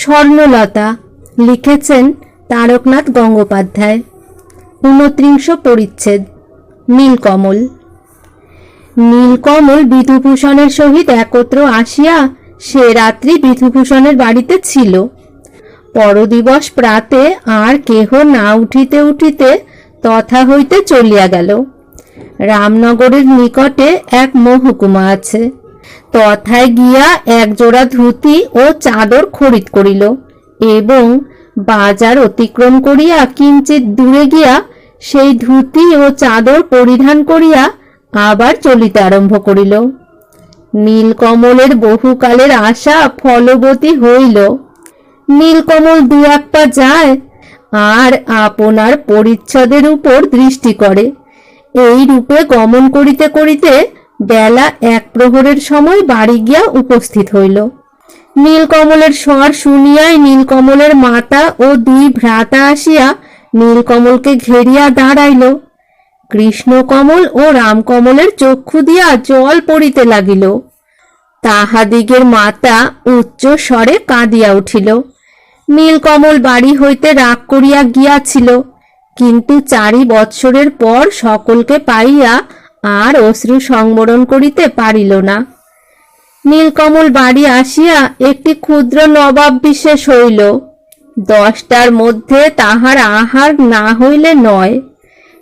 স্বর্ণলতা লিখেছেন তারকনাথ গঙ্গোপাধ্যায়। ঊনত্রিংশ পরিচ্ছেদ। নীলকমল। নীলকমল বিধুভূষণের সহিত একত্র আসিয়া সে রাত্রি বিধুভূষণের বাড়িতে ছিল। পরদিবস প্রাতে আর কেহ না উঠিতে উঠিতে তথা হইতে চলিয়া গেল। রামনগরের নিকটে এক মহকুমা আছে। তথায় গিয়া এক জোড়া ধুতি ও চাদর খরিদ করিল এবং বাজার অতিক্রম করিয়া কিঞ্চিত দূরে গিয়া সেই ধুতি ও চাদর পরিধান করিয়া আবার চলিতে আরম্ভ করিল। নীলকমলের বহুকালের আশা ফলবতী হইল। নীলকমল দু এক পা যায়, আর আপনার পরিচ্ছদের উপর দৃষ্টি করে। এই রূপে গমন করিতে করিতে বেলা এক প্রহরের সময় বাড়ি গিয়া উপস্থিত হইল। নীলকমলের স্বর শুনিয়াই নীলকমলের মাতা ও দুই ভ্রাতা আসিয়া নীলকমলকে ঘেরিয়া দাঁড়াইল। কৃষ্ণকমল ও রামকমলের চক্ষু দিয়া জল পড়িতে লাগিল। তাহাদিগের মাতা উচ্চ স্বরে কাঁদিয়া উঠিল। নীলকমল বাড়ি হইতে রাগ করিয়া গিয়াছিল, কিন্তু চারি বৎসরের পর সকলকে পাইয়া আর অশ্রু সংবরণ করিতে পারিল না। নীলকমল বাড়ি আসিয়া একটি ক্ষুদ্র নবাব বিশেষ হইল। দশটার মধ্যে তাহার আহার না হইলে নয়।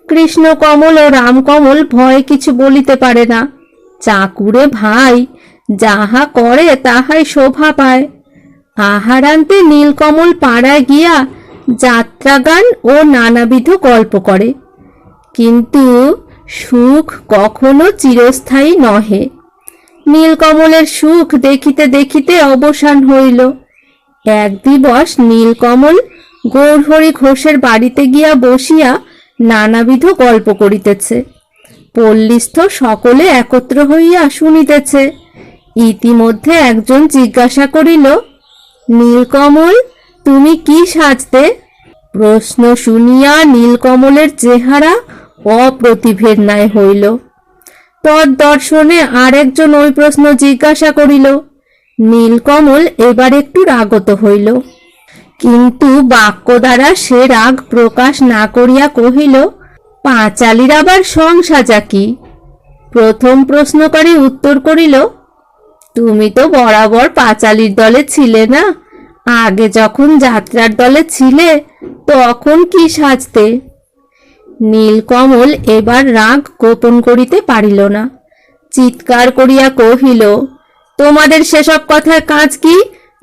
কৃষ্ণকমল ও রামকমল ভয় কিছু বলিতে পারে না। চাকুরে ভাই, যাহা করে তাহাই শোভা পায়। আহার আনতে নীলকমল পাড়ায় গিয়া যাত্রাগান ও নানাবিধ গল্প করে। কিন্তু সুখ কখনো চিরস্থায়ী নহে। নীলকমলের সুখ দেখিতে দেখিতে অবসান হইল। এক দিবস নীলকমল গৌরহরি ঘোষের বাড়িতে গিয়া বসিয়া নানাবিধ গল্প করিতেছে। পল্লীস্থ সকলে একত্র হইয়া শুনিতেছে। ইতিমধ্যে একজন জিজ্ঞাসা করিল, নীলকমল, তুমি কি সাজতে? প্রশ্ন শুনিয়া নীলকমলের চেহারা অপ্রতিভের ন্যায় হইল। তদ্দর্শনে আরেকজন ওই প্রশ্ন জিজ্ঞাসা করিল, নীলকমল এবার একটু রাগত হইল। কিন্তু বাক্য দ্বারা সে রাগ প্রকাশ না করিয়া কহিল, পাঁচালির আবার সংসাজা কি? প্রথম প্রশ্নকারী উত্তর করিল, তুমি তো বরাবর পাঁচালির দলে ছিলে না। আগে যখন যাত্রার দলে ছিলে, তখন কি সাজতে? নীলকমল এবার রাগ গোপন করিতে পারিল না। চিৎকার করিয়া কহিল, তোমাদের সেসব কথার কাজ কি?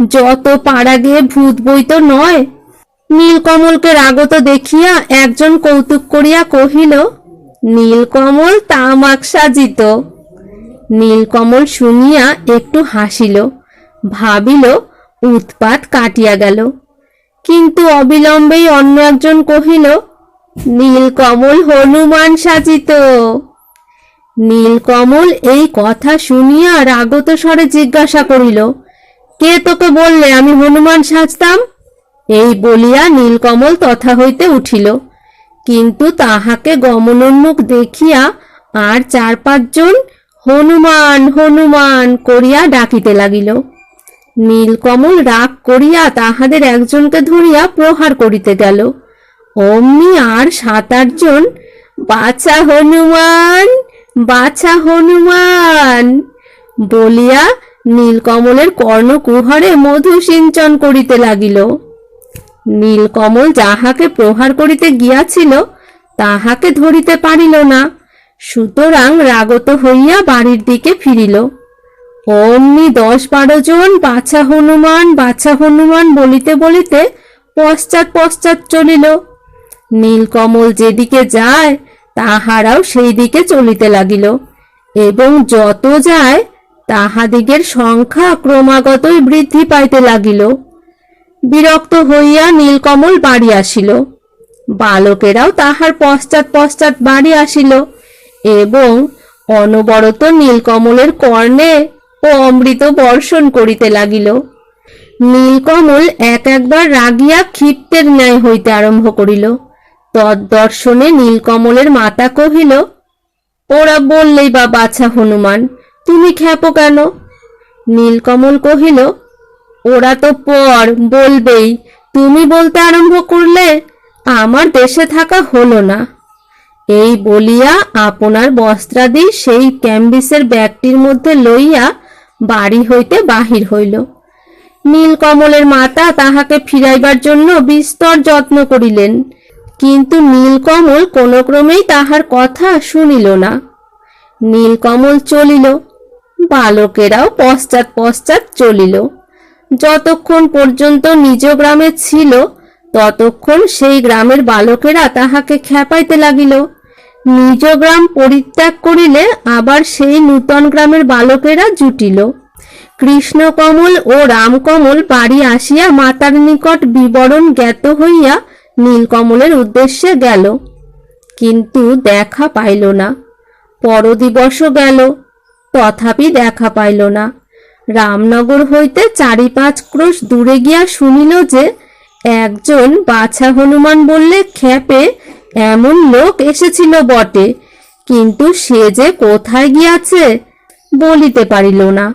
যত পাড়া গিয়ে ভূত বই তো নয়? নীলকমলকে রাগত দেখিয়া একজন কৌতুক করিয়া কহিল, নীলকমল তামাক সাজিত। নীলকমল শুনিয়া একটু হাসিল, ভাবিল, উৎপাত কাটিয়া গেল। কিন্তু অবিলম্বেই অন্য একজন কহিল নীলকমল হনুমান সাজিত। নীলকমল এই কথা শুনিয়া রাগত স্বরে জিজ্ঞাসা করিল, কে তোকে বললে আমি হনুমান সাজতাম? এই বলিয়া নীলকমল তথা হইতে উঠিল। কিন্তু তাহাকে গমনোন্মুখ দেখিয়া আর চার পাঁচজন হনুমান হনুমান করিয়া ডাকিতে লাগিল। নীলকমল রাগ করিয়া তাহাদের একজনকে ধরিয়া প্রহার করিতে গেল। অমনি আর সাত আটজন বাছা হনুমান বাছা হনুমান, বলিয়া নীলকমলের কর্ণকুহরে মধু সিঞ্চন করিতে লাগিল। নীলকমল যাহাকে প্রহার করিতে গিয়াছিল, তাহাকে ধরিতে পারিল না। সুতরাং রাগত হইয়া বাড়ির দিকে ফিরিল। অমনি দশ, বারো জন, বাছা হনুমান বাছা হনুমান বলিতে বলিতে পশ্চাৎ পশ্চাৎ চলিল। নীলকমল যেদিকে যায়, তাহারাও সেই দিকে চলিতে লাগিল। এবং যত যায়, তাহাদিগের সংখ্যা ক্রমাগতই বৃদ্ধি পাইতে লাগিল। বিরক্ত হইয়া নীলকমল বাড়ি আসিল। বালকেরাও তাহার পশ্চাৎ পশ্চাৎ বাড়ি আসিল এবং অনবরত নীলকমলের কর্ণে ও অমৃত বর্ষণ করিতে লাগিল। নীলকমল এক একবার রাগিয়া ক্ষিপ্তের ন্যায় হইতে আরম্ভ করিল। তদ্দর্শনে নীলকমলের মাতা কহিল, ওরা বললেই বা বাছা হনুমান, তুমি খ্যাপো কেন? নীলকমল কহিল, ওরা তো পর বলবেই, তুমি বলতে আরম্ভ করলে আমার দেশে থাকা হলো না। এই বলিয়া আপনার বস্ত্রাদি সেই ক্যাম্বিসের ব্যাগটির মধ্যে লইয়া বাড়ি হইতে বাহির হইল। নীলকমলের মাতা তাহাকে ফিরাইবার জন্য বিস্তর যত্ন করিলেন। কিন্তু নীলকমল কোনো ক্রমেই তাহার কথা শুনিল না। নীলকমল চলিল, বালকেরাও পশ্চাৎ পশ্চাৎ চলিল। যতক্ষণ পর্যন্ত নিজ গ্রামে ছিল, ততক্ষণ সেই গ্রামের বালকেরা তাহাকে খ্যাপাইতে লাগিল। নিজ গ্রাম পরিত্যাগ করিলে আবার সেই নূতন গ্রামের বালকেরা জুটিল। কৃষ্ণকমল ও রামকমল বাড়ি আসিয়া মাতার নিকট বিবরণ জ্ঞাত হইয়া নীলকমলের উদ্দেশ্যে গেল। কিন্তু দেখা পাইল না। পরদিবসও গেল। তথাপি দেখা পাইল না। রামনগর হইতে চারি পাঁচ ক্রোশ দূরে গিয়া শুনিল যে, একজন বাছা হনুমান বললে খেপে এমন লোক এসেছিল বটে। কিন্তু সে যে কোথায় গিয়াছে বলিতে পারিল না।